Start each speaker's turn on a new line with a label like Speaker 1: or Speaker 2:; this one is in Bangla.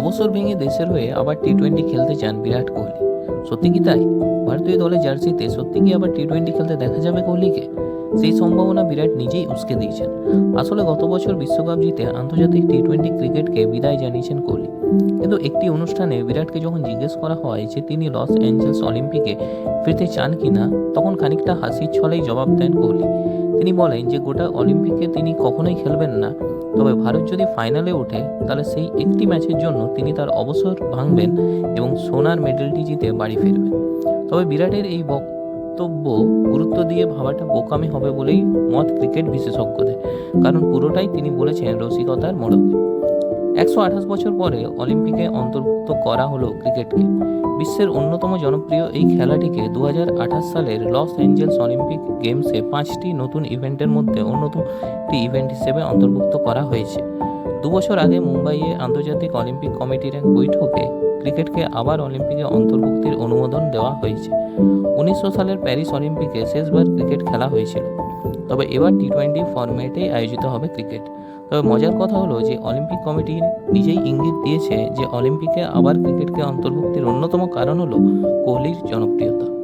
Speaker 1: অবসর ভেঙে দেশের হয়ে আবার টি টোয়েন্টি খেলতে চান বিরাট কোহলি। সত্যি কি তাই? ভারতীয় দলের জার্সিতে সত্যি কি আবার টি টোয়েন্টি খেলতে দেখা যাবে কোহলিকে? সেই সম্ভাবনা বিরাট নিজেই উস্কে দিয়েছেন। আসলে গত বছর বিশ্বকাপ জিতে আন্তর্জাতিক টি টোয়েন্টি ক্রিকেটকে বিদায় জানিয়েছেন কোহলি। কিন্তু একটি অনুষ্ঠানে বিরাটকে যখন জিজ্ঞেস করা হয় যে তিনি লস অ্যাঞ্জেলস অলিম্পিকে ফিরতে চান কি না তখন খানিকটা হাসির ছলেই জবাব দেন কোহলি। তিনি বলেন যে গোটা অলিম্পিকে তিনি কখনোই খেলবেন না। তবে ভারত যদি ফাইনালে ওঠে, তাহলে সেই একটি ম্যাচের জন্য তিনি তার অবসর ভাঙবেন এবং সোনার মেডেলটি জিতে বাড়ি ফিরবেন। তবে বিরাটের এই বক্তব্য গুরুত্ব দিয়ে ভাবাটা বোকামি হবে বলেই মত ক্রিকেট বিশেষজ্ঞদের, কারণ পুরোটাই তিনি বলেছেন রসিকতার মোড়কে। একশো আঠাশ বছর পরে অলিম্পিকে অন্তর্ভুক্ত করা হলো ক্রিকেটকে। বিশ্বের অন্যতম জনপ্রিয় এই খেলাটিকে দু হাজার আঠাশ সালের লস অ্যাঞ্জেলস অলিম্পিক গেমসে পাঁচটি নতুন ইভেন্টের মধ্যে অন্যতম একটি ইভেন্ট হিসেবে অন্তর্ভুক্ত করা হয়েছে। দু বছর আগে মুম্বাইয়ে আন্তর্জাতিক অলিম্পিক কমিটির এক বৈঠকে ক্রিকেটকে আবার অলিম্পিকে অন্তর্ভুক্তির অনুমোদন দেওয়া হয়েছে। উনিশশো সালের প্যারিস অলিম্পিকে শেষবার ক্রিকেট খেলা হয়েছিল। তবে এবার টি টোয়েন্টি ফরম্যাটেই আয়োজিত হবে ক্রিকেট। তবে মজার কথা হলো যে অলিম্পিক কমিটি নিজেই ইঙ্গিত দিয়েছে যে অলিম্পিকে আবার ক্রিকেটকে অন্তর্ভুক্তির অন্যতম কারণ হলো কোহলির জনপ্রিয়তা।